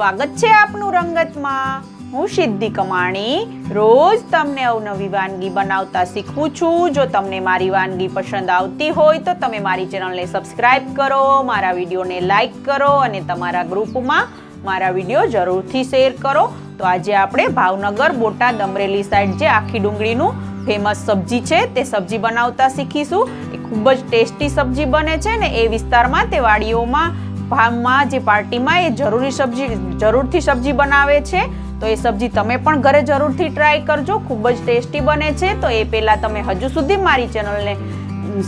સ્વાગત છે આપનું રંગતમાં. હું સિદ્ધિ કમાણી. રોજ તમને અવનવી વાનગી બનાવતા શીખવું છું. જો તમને મારી વાનગી પસંદ આવતી હોય તો તમે મારી ચેનલને સબસ્ક્રાઇબ કરો, મારા વિડીયોને લાઇક કરો અને તમારા ગ્રુપમાં મારા વીડિયો જરૂરથી શેર કરો. તો આજે આપણે ભાવનગર બોટાદ અમરેલી સાઈડ જે આખી ડુંગળીનું ફેમસ સબ્જી છે તે સબ્જી બનાવતા શીખીશું. એ ખૂબ જ ટેસ્ટી સબ્જી બને છે ને એ વિસ્તારમાં તે વાડીઓમાં ભાવમાં જે પાર્ટીમાં એ જરૂરી સબ્જી, જરૂરથી સબ્જી બનાવે છે, તો એ સબ્જી તમે પણ ઘરે જરૂરથી ટ્રાય કરજો, ખૂબ જ ટેસ્ટી બને છે, તો એ પહેલાં તમે હજુ સુધી મારી ચેનલને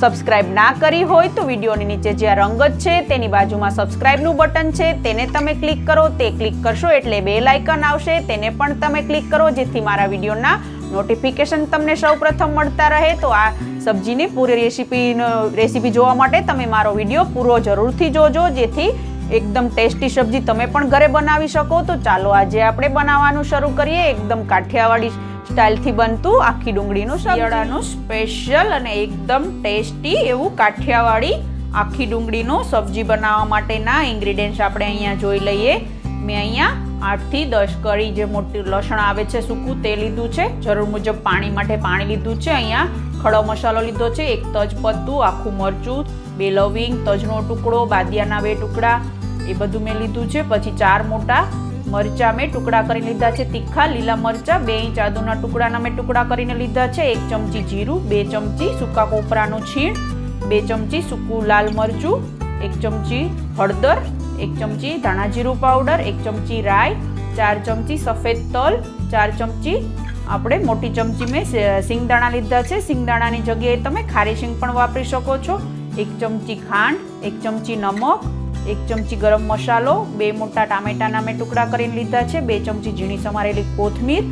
સબસ્ક્રાઇબ ના કરી હોય તો વિડીયોની નીચે જે રંગત છે, તેની બાજુમાં સબસ્ક્રાઇબનું બટન છે, તેને તમે ક્લિક કરો, તે ક્લિક કરશો એટલે બે લાઇકન આવશે, તેને પણ તમે ક્લિક કરો, જેથી મારા વિડીયોના નોટિફિકેશન તમને સૌપ્રથમ મળતા રહે, તો આ સબ્જીની પૂરી રેસીપીનો રેસીપી જોવા માટે તમે મારો વીડિયો પૂરો જરૂરથી જોજો. જેથી એકદમ ટેસ્ટી સબ્જી તમે પણ ઘરે બનાવી શકો. તો ચાલો આજે આપણે બનાવવાનું શરૂ કરીએ. એકદમ કાઠિયાવાડી સ્ટાઇલથી બનતું આખી ડુંગળીનું શિયાળાનું સ્પેશિયલ અને એકદમ ટેસ્ટી એવું કાઠિયાવાડી આખી ડુંગળીનું સબ્જી બનાવવા માટેના ઇન્ગ્રીડિયન્ટ્સ આપણે અહીંયા જોઈ લઈએ. મેં અહીંયા આઠથી દસ કરી જે મોટી લસણ આવે છે, સૂકું તે લીધું છે. જરૂર મુજબ પાણી માટે પાણી લીધું છે અહીંયા. ખડો મસાલો લીધો છે, એક તજપત્તું આખું મરચું, બે લવિંગ, તજનો ટુકડો, બાદિયાના બે ટુકડા, એ બધું મેં લીધું છે. પછી ચાર મોટા મરચાં મેં ટુકડા કરી લીધા છે, તીખા લીલા મરચાં, બે ઇંચ આદુના ટુકડાના મેં ટુકડા કરીને લીધા છે, એક ચમચી જીરું, બે ચમચી સૂકા કોપરાનું છીણ, બે ચમચી સૂકું લાલ મરચું, એક ચમચી હળદર, એક ચમચી ધાણા જીરું પાવડર, એક ચમચી રાઈ, ચાર ચમચી સફેદ તલ, ચાર ચમચી આપણે મોટી ચમચી મેં સિંગદાણા લીધા છે. સિંગદાણાની જગ્યાએ તમે ખારી સિંગ પણ વાપરી શકો છો. એક ચમચી ખાંડ, એક ચમચી નમક, એક ચમચી ગરમ મસાલો, બે મોટા ટામેટાના મેં ટુકડા કરીને લીધા છે. બે ચમચી ઝીણી સમારેલી કોથમીર,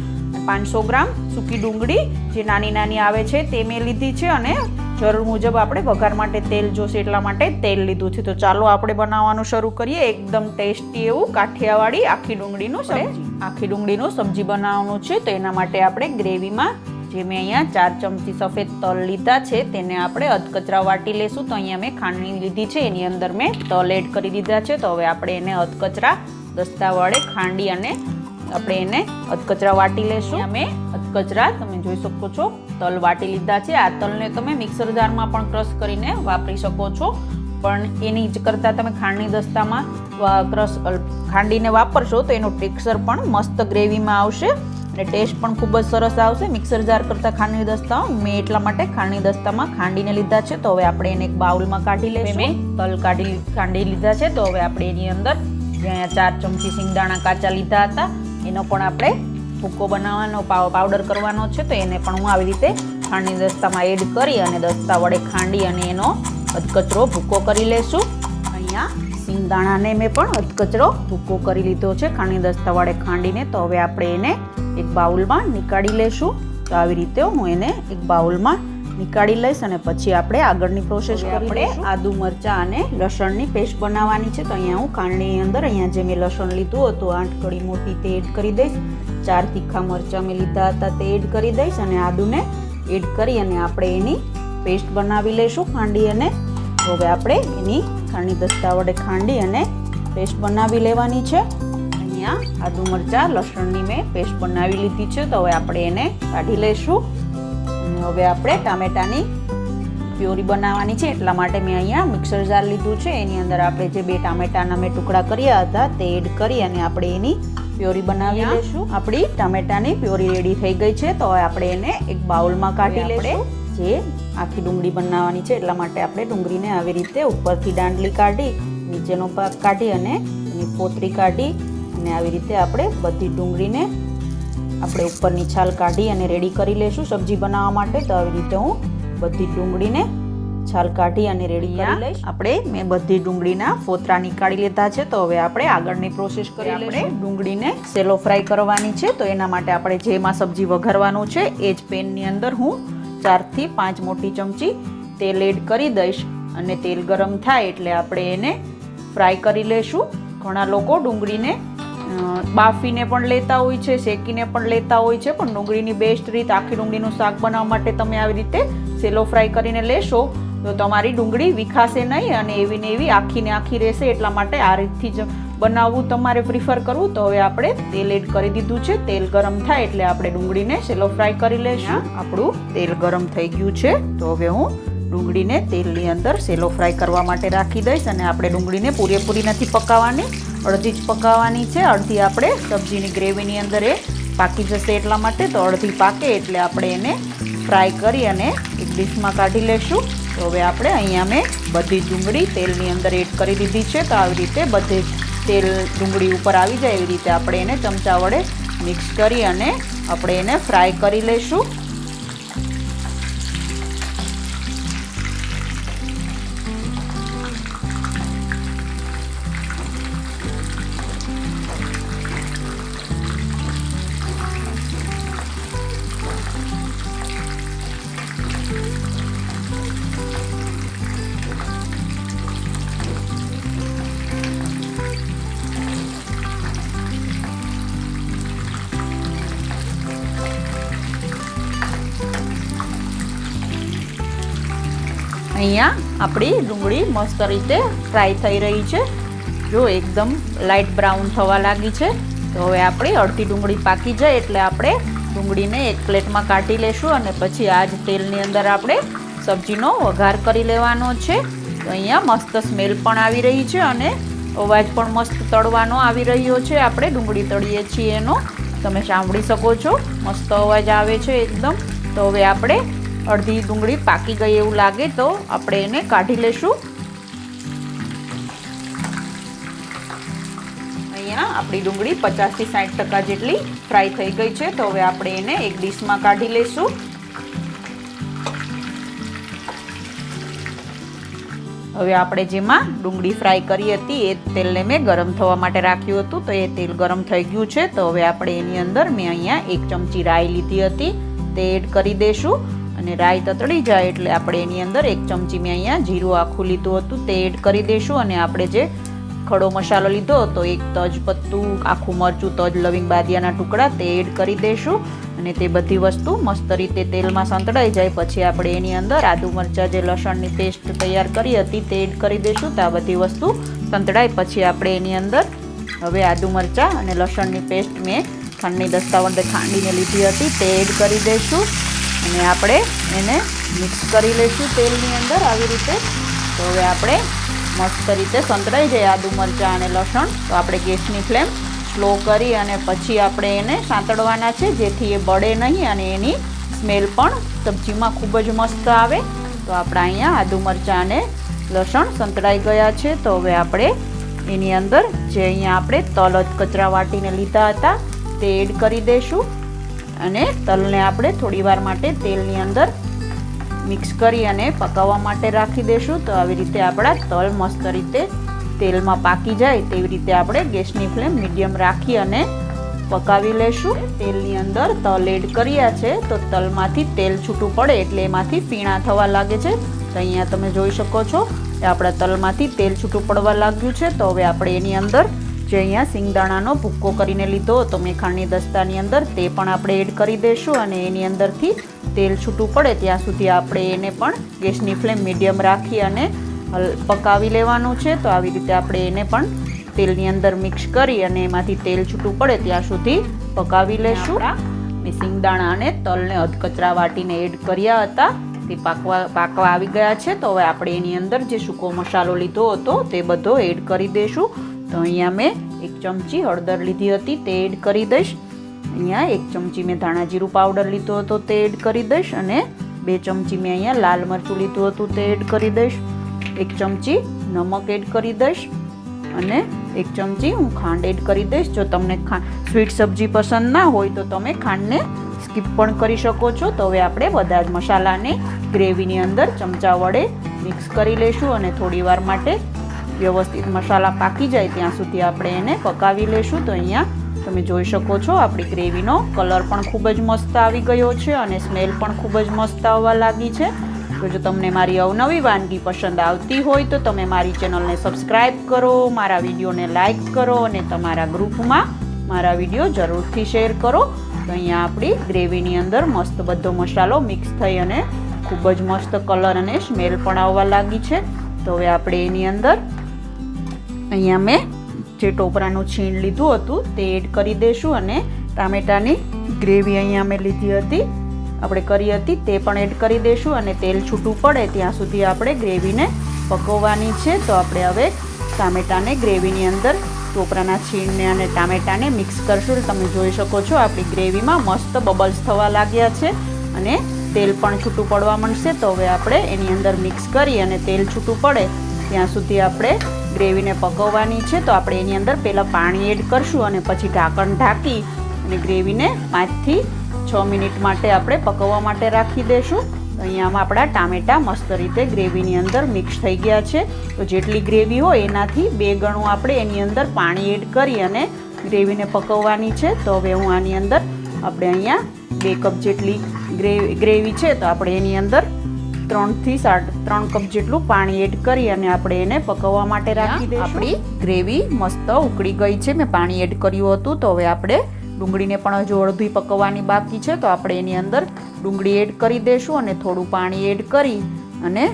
પાંચસો ગ્રામ સૂકી ડુંગળી, જે નાની નાની આવે છે તે મેં લીધી છે અને જરૂર મુજબ આપણે વઘાર માટે તેલ જોશે એટલા માટે તેલ લીધું છે. તો ચાલો આપણે બનાવવાનું શરૂ કરીએ. એકદમ ટેસ્ટી એવું કાઠિયાવાડી આખી ડુંગળીનું સબ્જી આખી ડુંગળીનું સબ્જી બનાવવાનું છે. તો એના માટે આપણે ગ્રેવીમાં જે મેં અહીંયા ચાર ચમચી સફેદ તલ લીધા છે, તેને આપણે અધકચરા વાટી લેશું. તો અહીંયા મેં ખાંડણી લીધી છે, એની અંદર મેં તલ એડ કરી દીધા છે. તો હવે આપણે એને અધકચરા દસ્તા વડે ખાંડી અને આપણે એને અધકચરા વાટી લેશું. અમે અધકચરા, તમે જોઈ શકો છો, તલ વાટી લીધા છે. આ તલને તમે મિક્સર જારમાં પણ ક્રશ કરીને વાપરી શકો છો. પણ એની જ કરતાં તમે ખાંડની દસ્તામાં ક્રશ ખાંડીને વાપરશો તો એનું ટેક્સચર પણ મસ્ત ગ્રેવીમાં આવશે અને ટેસ્ટ પણ ખૂબ જ સરસ આવશે. મિક્સર જાર કરતાં ખાંડની દસ્તા મેં એટલા માટે ખાંડની દસ્તામાં ખાંડીને લીધા છે. તો હવે આપણે એને એક બાઉલમાં કાઢી લઈશું મેં તલ કાઢી, ખાંડી લીધા છે. તો હવે આપણે એની અંદર ચાર ચમચી સિંગદાણા કાચા લીધા હતા, એનો પણ આપણે ભૂકો બનાવવાનો પાવડર કરવાનો છે. તો એને પણ હું આવી રીતે ખાંડની દસ્તામાં એડ કરી અને દસ્તા વડે ખાંડી અને એનો અધકચરો ભૂકો કરી લેશું. અહીંયા. સિંગદાણાને મેં પણ અધકચરો ભૂકો કરી લીધો છે. ખાંડી દસ્તા વડે ખાંડીને તો હવે આપણે એને એક બાઉલમાં નીકાળી લેશું. તો આવી રીતે હું એને એક બાઉલમાં નીકાળી લઈશ અને પછી આપણે આગળની પ્રોસેસ આપણે આદુ મરચાં અને લસણની પેસ્ટ બનાવવાની છે. તો અહીંયા હું ખાંડની અંદર અહીંયા જે મેં લસણ લીધું હતું આઠ કડી મોટી તે એડ કરી દઈશ. ચાર તીખા મરચાં મેં લીધા હતા તે એડ કરી દઈશ અને આદુને એડ કરી અને આપણે એની પેસ્ટ બનાવી લઈશું ખાંડી અને હવે આપણે એની ખાંડી દસ્તા વડે ખાંડી અને પેસ્ટ બનાવી લેવાની છે. અહીંયા આદુ મરચાં લસણની મેં પેસ્ટ બનાવી લીધી છે તો હવે આપણે એને કાઢી લઈશું. અને હવે આપણે ટામેટાની પ્યોરી બનાવવાની છે એટલા માટે મેં અહીંયા મિક્સર જાર લીધું છે. એની અંદર આપણે જે બે ટામેટાના મેં ટુકડા કર્યા હતા તે એડ કરી અને આપણે એની પ્યોરી બનાવી લઈશું. આપણી ટામેટાની પ્યોરી રેડી થઈ ગઈ છે તો હવે આપણે એને એક બાઉલમાં કાઢી લઈશું. જે આખી ડુંગળી બનાવવાની છે એટલા માટે આપણે ડુંગળીને આવી રીતે ઉપરથી દાંડલી કાઢી નીચેનો ભાગ કાઢી અને એની પોતરી કાઢી અને આવી રીતે આપણે બધી ડુંગળીને આપણે ઉપરની છાલ કાઢી અને રેડી કરી લઈશું સબ્જી બનાવવા માટે. તો આવી રીતે હું બધી ડુંગળીને છાલ કાઢી અને રેડી કરી લઈશ. આપણે મેં બધી ડુંગળીના ફોતરા નીકાળી લીધા છે. તો હવે આપણે આગળની પ્રોસેસ કરી આપણે ડુંગળીને સેલો ફ્રાય કરવાની છે. તો એના માટે આપણે જેમાં સબ્જી વઘારવાનું છે એ જ પેનની અંદર હું ચારથી પાંચ મોટી ચમચી તેલ એડ કરી દઈશ. અને તેલ ગરમ થાય એટલે આપણે એને ફ્રાય કરી લેશું. ઘણા લોકો ડુંગળીને બાફીને પણ લેતા હોય છે, શેકીને પણ લેતા હોય છે, પણ ડુંગળીની બેસ્ટ રીત આખી ડુંગળીનું શાક બનાવવા માટે તમે આવી રીતે સેલો ફ્રાય કરીને લેશો, તો તમારી ડુંગળી વિખાશે નહીં અને એવી ને એવી આખી ને આખી રહેશે એટલા માટે આ રીતથી જ બનાવવું તમારે પ્રિફર કરવું તો હવે આપણે તેલ એડ કરી દીધું છે. તેલ ગરમ થાય એટલે આપણે ડુંગળીને સેલો ફ્રાય કરી લઈશું આપણું તેલ ગરમ થઈ ગયું છે. તો હવે હું ડુંગળીને તેલની અંદર સેલો ફ્રાય કરવા માટે રાખી દઈશ અને આપણે ડુંગળીને પૂરેપૂરી નથી પકાવવાની અડધી જ પકાવવાની છે. અડધી આપણે સબ્જીની ગ્રેવીની અંદર એ પાકી જશે એટલા માટે તો અડધી પાકે એટલે આપણે એને ફ્રાય કરી અને એક ડીશમાં કાઢી લેશું. તો હવે આપણે અહીંયા મેં બધી ડુંગળી તેલની અંદર એડ કરી દીધી છે. તો આવી રીતે બધે જ તેલ ડુંગળી ઉપર આવી જાય એવી રીતે આપણે એને ચમચા વડે મિક્સ કરી અને આપણે એને ફ્રાય કરી લઈશું. અહીંયા આપણી ડુંગળી મસ્ત રીતે ફ્રાય થઈ રહી છે. જો એકદમ લાઇટ બ્રાઉન થવા લાગી છે. તો હવે આપણી અડધી ડુંગળી પાકી જાય એટલે આપણે ડુંગળીને એક પ્લેટમાં કાઢી લેશું અને પછી આ જ તેલની અંદર આપણે સબ્જીનો વઘાર કરી લેવાનો છે. તો અહીંયા મસ્ત સ્મેલ પણ આવી રહી છે અને અવાજ પણ મસ્ત તળવાનો આવી રહ્યો છે. આપણે ડુંગળી તળીએ છીએ એનો. તમે સાંભળી શકો છો. મસ્ત અવાજ આવે છે એકદમ. તો હવે આપણે અડધી ડુંગળી પાકી ગઈ એવું લાગે તો આપણે એને કાઢી લેશું. અહીંયા આપણી ડુંગળી પચાસથી સાઠ ટકા જેટલી ફ્રાય થઈ ગઈ છે, તો હવે આપણે એને એક ડીશમાં કાઢી લઈશું હવે આપણે જેમાં ડુંગળી ફ્રાય કરી હતી, એ તેલને મેં ગરમ થવા માટે રાખ્યું હતું, તો એ તેલ ગરમ થઈ ગયું છે, તો હવે આપણે એની અંદર મેં અહીંયા એક ચમચી રાઈ લીધી હતી, તે એડ કરી દઈશું અને રાઈ તતડી જાય એટલે આપણે એની અંદર એક ચમચી મેં અહીંયા જીરું આખું લીધું હતું. તે એડ કરી દઈશું અને આપણે જે ખડો મસાલો લીધો તો એક તજપત્તું આખું મરચું, તજ, લવિંગ બાદિયાના ટુકડા, તે એડ કરી દઈશું અને તે બધી વસ્તુ મસ્ત રીતે તેલમાં સંતળાઈ જાય. પછી આપણે એની અંદર આદુ મરચાં જે લસણની પેસ્ટ તૈયાર કરી હતી તે એડ કરી દઈશું તો આ બધી વસ્તુ સંતળાય. પછી આપણે એની અંદર હવે આદુ મરચાં અને લસણની પેસ્ટ મેં ખાંડની દસ્તાવંડે ખાંડીને લીધી હતી. તે એડ કરી દઈશું અને આપણે એને મિક્સ કરી લઈશું તેલની અંદર આવી રીતે. તો હવે આપણે મસ્ત રીતે સંતળાઈ જાય આદુ મરચાં અને લસણ. તો આપણે ગેસની ફ્લેમ સ્લો કરી અને પછી આપણે એને સાંતળવાના છે, જેથી એ બળે નહીં અને એની સ્મેલ પણ સબ્જીમાં ખૂબ જ મસ્ત આવે. તો આપણે અહીંયા આદુ મરચાં અને લસણ સંતળાઈ ગયા છે. તો હવે આપણે એની અંદર જે અહીંયા આપણે તલ કચરા વાટીને લીધા હતા, તે એડ કરી દઈશું. અને તલને આપણે થોડીવાર માટે તેલની અંદર મિક્સ કરી અને પકાવવા માટે રાખી દઈશું તો આવી રીતે આપણા તલ મસ્ત રીતે તેલમાં પાકી જાય તેવી રીતે આપણે ગેસની ફ્લેમ મીડિયમ રાખી અને પકાવી લેશું. તેલની અંદર તલ એડ કર્યા છે, તો તલમાંથી તેલ છૂટું પડે એટલે એમાંથી પીણા થવા લાગે છે. તો અહીંયા તમે જોઈ શકો છો કે આપણા તલમાંથી તેલ છૂટું પડવા લાગ્યું છે. તો હવે આપણે એની અંદર જે અહીંયા સિંગદાણાનો ભૂક્કો કરીને લીધો હતો. મેખાણની દસ્તાની અંદર તે પણ આપણે એડ કરી દઈશું અને એની અંદરથી તેલ છૂટું પડે ત્યાં સુધી આપણે એને પણ ગેસની ફ્લેમ મીડિયમ રાખી અને પકાવી લેવાનું છે. તો આવી રીતે આપણે એને પણ તેલની અંદર મિક્સ કરી અને એમાંથી તેલ છૂટું પડે ત્યાં સુધી પકાવી લેશું. મેં સિંગદાણા અને તલને અધકચરા વાટીને એડ કર્યા હતા. તે પાકવા પાકવા આવી ગયા છે. તો હવે આપણે એની અંદર જે સૂકો મસાલો લીધો હતો તે બધો એડ કરી દઈશું તો અહીંયા મેં એક ચમચી હળદર લીધી હતી, તે એડ કરી દઈશ. અહીંયા એક ચમચી મેં ધાણા જીરું પાવડર લીધો હતો, તે એડ કરી દઈશ. અને બે ચમચી મેં અહીંયા લાલ મરચું લીધું હતું, તે એડ કરી દઈશ. એક ચમચી નમક એડ કરી દઈશ. અને એક ચમચી હું ખાંડ એડ કરી દઈશ. જો તમને સ્વીટ સબ્જી પસંદ ના હોય તો તમે ખાંડને સ્કીપ પણ કરી શકો છો. તો હવે આપણે બધા જ મસાલાને ગ્રેવીની અંદર ચમચા વડે મિક્સ કરી લઈશું અને થોડી વાર માટે વ્યવસ્થિત મસાલા પાકી જાય ત્યાં સુધી આપણે એને પકાવી લઈશું તો અહીંયા તમે જોઈ શકો છો, આપણી ગ્રેવીનો કલર પણ ખૂબ જ મસ્ત આવી ગયો છે અને સ્મેલ પણ ખૂબ જ મસ્ત આવવા લાગી છે. તો જો તમને મારી અવનવી વાનગી પસંદ આવતી હોય તો તમે મારી ચેનલને સબસ્ક્રાઈબ કરો, મારા વિડીયોને લાઇક કરો અને તમારા ગ્રુપમાં મારા વીડિયો જરૂરથી શેર કરો. તો અહીંયા આપણી ગ્રેવીની અંદર મસ્ત બધો મસાલો મિક્સ થઈ અને ખૂબ જ મસ્ત કલર અને સ્મેલ પણ આવવા લાગી છે. તો હવે આપણે એની અંદર અહીંયા મેં જે ટોપરાનું છીણ લીધું હતું તે એડ કરી દઈશું અને ટામેટાની ગ્રેવી અહીંયા અમે લીધી હતી. આપણે કરી હતી તે પણ એડ કરી દઈશું અને તેલ છૂટું પડે ત્યાં સુધી આપણે ગ્રેવીને પકવવાની છે. તો આપણે હવે ટામેટાને ગ્રેવીની અંદર ટોપરાના છીણને અને ટામેટાને મિક્સ કરશું. તમે જોઈ શકો છો આપણી ગ્રેવીમાં મસ્ત બબલ્સ થવા લાગ્યા છે અને તેલ પણ છૂટું પડવા માંડશે. તો હવે આપણે એની અંદર મિક્સ કરી અને તેલ છૂટું પડે ત્યાં સુધી આપણે ગ્રેવીને પકવવાની છે, તો આપણે એની અંદર પહેલાં પાણી એડ કરશું અને પછી ઢાંકણ ઢાંકી અને ગ્રેવીને પાંચથી છ મિનિટ માટે આપણે પકવવા માટે રાખી દઈશું અહીંયા અહીંયામાં આપણા ટામેટાં મસ્ત રીતે ગ્રેવીની અંદર મિક્સ થઈ ગયા છે. તો જેટલી ગ્રેવી હોય એનાથી બે ગણું આપણે એની અંદર પાણી એડ કરી અને ગ્રેવીને પકવવાની છે. તો હવે હું આની અંદર આપણે અહીંયા બે કપ જેટલી ગ્રેવી ગ્રેવી છે, તો આપણે એની અંદર ત્રણથી સાડા ત્રણ કપ જેટલું પાણી એડ કરી અને આપણે એને પકવવા માટે રાખી દઈશું. આપણી ગ્રેવી મસ્ત ઉકળી ગઈ છે. મેં પાણી એડ કર્યું હતું. તો હવે આપણે ડુંગળીને પણ હજુ અડધી પકવવાની બાકી છે. તો આપણે એની અંદર ડુંગળી એડ કરી દઈશું અને થોડું પાણી એડ કરી અને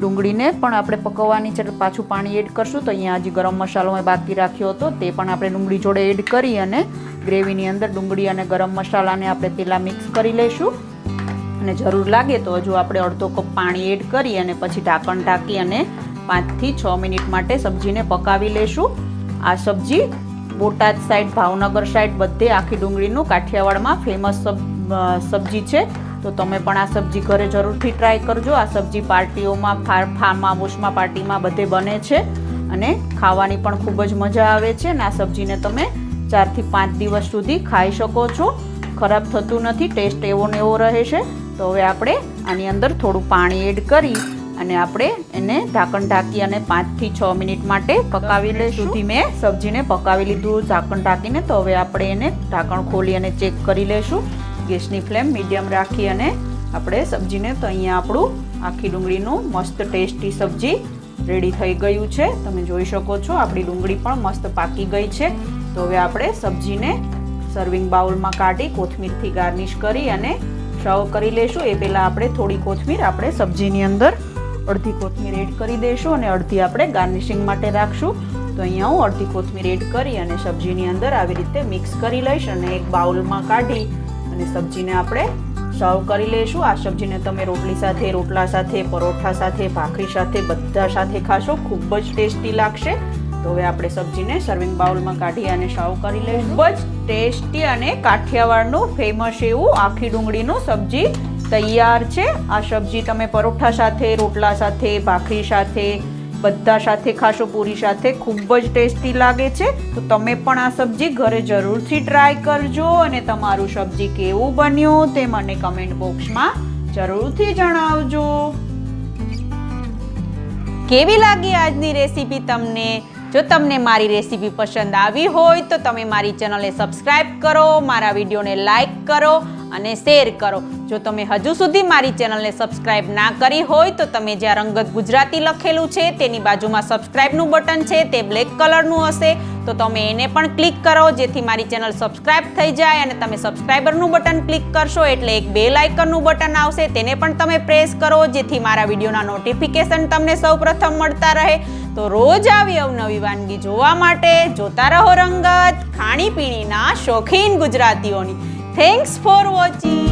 ડુંગળીને પણ આપણે પકવવાની છે. પાછું પાણી એડ કરશું. તો અહીંયા હજી ગરમ મસાલો મેં બાકી રાખ્યો હતો. તે પણ આપણે ડુંગળી જોડે એડ કરી અને ગ્રેવીની અંદર ડુંગળી અને ગરમ મસાલાને આપણે પહેલાં મિક્સ કરી લઈશું. અને જરૂર લાગે તો હજુ આપણે અડધો કપ પાણી એડ કરી અને પછી ઢાંકણ ઢાંકી અને પાંચથી છ મિનિટ માટે સબ્જીને પકાવી લેશું. આ સબ્જી બોટાદ સાઈડ, ભાવનગર સાઈડ બધે આખી ડુંગળીનું કાઠિયાવાડમાં ફેમસ સબ્જી છે. તો તમે પણ આ સબ્જી ઘરે જરૂરથી ટ્રાય કરજો. આ સબ્જી પાર્ટીઓમાં ફાર્મ હાઉસમાં પાર્ટીમાં બધે બને છે અને ખાવાની પણ ખૂબ જ મજા આવે છે અને આ સબ્જીને તમે ચારથી પાંચ દિવસ સુધી ખાઈ શકો છો. ખરાબ થતું નથી, ટેસ્ટ એવો ને એવો રહે છે. તો હવે આપણે આની અંદર થોડું પાણી એડ કરી અને આપણે એને ઢાંકણ ઢાંકી અને પાંચથી છ મિનિટ માટે પકાવી લઈશું સુધી મેં સબ્જીને પકાવી લીધું ઢાંકણ ઢાંકીને. તો હવે આપણે એને ઢાંકણ ખોલી અને ચેક કરી લઈશું ગેસની ફ્લેમ મીડિયમ રાખી અને આપણે સબ્જીને તો અહીંયા આપણું આખી ડુંગળીનું મસ્ત ટેસ્ટી સબ્જી રેડી થઈ ગયું છે. તમે જોઈ શકો છો આપણી ડુંગળી પણ મસ્ત પાકી ગઈ છે. તો હવે આપણે સબ્જીને સર્વિંગ બાઉલમાં કાઢી કોથમીરથી ગાર્નિશ કરી અને સર્વ કરી લેશું. એ પહેલાં આપણે થોડી કોથમીર આપણે સબ્જીની અંદર અડધી કોથમીર એડ કરી દઈશું અને અડધી આપણે ગાર્નિશિંગ માટે રાખશું. તો અહીંયા હું અડધી કોથમીર એડ કરી અને સબ્જીની અંદર આવી રીતે મિક્સ કરી લઈશ અને એક બાઉલમાં કાઢી અને સબ્જીને આપણે સર્વ કરી લઈશું આ સબ્જીને તમે રોટલી સાથે, રોટલા સાથે, પરોઠા સાથે, ભાખરી સાથે, બધા સાથે ખાશો. ખૂબ જ ટેસ્ટી લાગશે. તો હવે આપણે સબ્જીને સર્વિંગ બાઉલમાં કાઢી અને સર્વ કરી લઈશું ખૂબ જ ટેસ્ટી અને કાઠિયાવાડનું ફેમસ એવું આખી ડુંગળીનું સબ્જી તૈયાર છે. આ સબ્જી તમે પરોઠા સાથે, રોટલા સાથે, ભાખરી સાથે, બધા સાથે ખાશો, પૂરી સાથે ખૂબ જ ટેસ્ટી લાગે છે. તો તમે પણ આ સબ્જી ઘરે જરૂરથી ટ્રાય કરજો અને તમારું સબ્જી કેવું બન્યું તે મને કમેન્ટ બોક્સમાં જરૂરથી જણાવજો. કેવી લાગી આજની રેસીપી તમને? જો તમને મારી રેસીપી પસંદ આવી હોય તો તમે મારી ચેનલને સબસ્ક્રાઈબ કરો, મારા વિડીયોને લાઇક કરો અને શેર કરો. જો તમે હજુ સુધી મારી ચેનલને સબસ્ક્રાઇબ ના કરી હોય તો તમે જ્યાં રંગત ગુજરાતી લખેલું છે તેની બાજુમાં સબસ્ક્રાઇબનું બટન છે, તે બ્લેક કલરનું હશે. તો તમે એને પણ ક્લિક કરો, જેથી મારી ચેનલ સબસ્ક્રાઇબ થઈ જાય અને તમે સબસ્ક્રાઇબરનું બટન ક્લિક કરશો એટલે એક બે લાઇકનનું બટન આવશે. તેને પણ તમે પ્રેસ કરો, જેથી મારા વિડીયોના નોટિફિકેશન તમને સૌપ્રથમ મળતા રહે. તો રોજ આવી અવનવી વાનગી જોવા માટે જોતા રહો રંગત, ખાણીપીણીના શોખીન ગુજરાતીઓની. Thanks for watching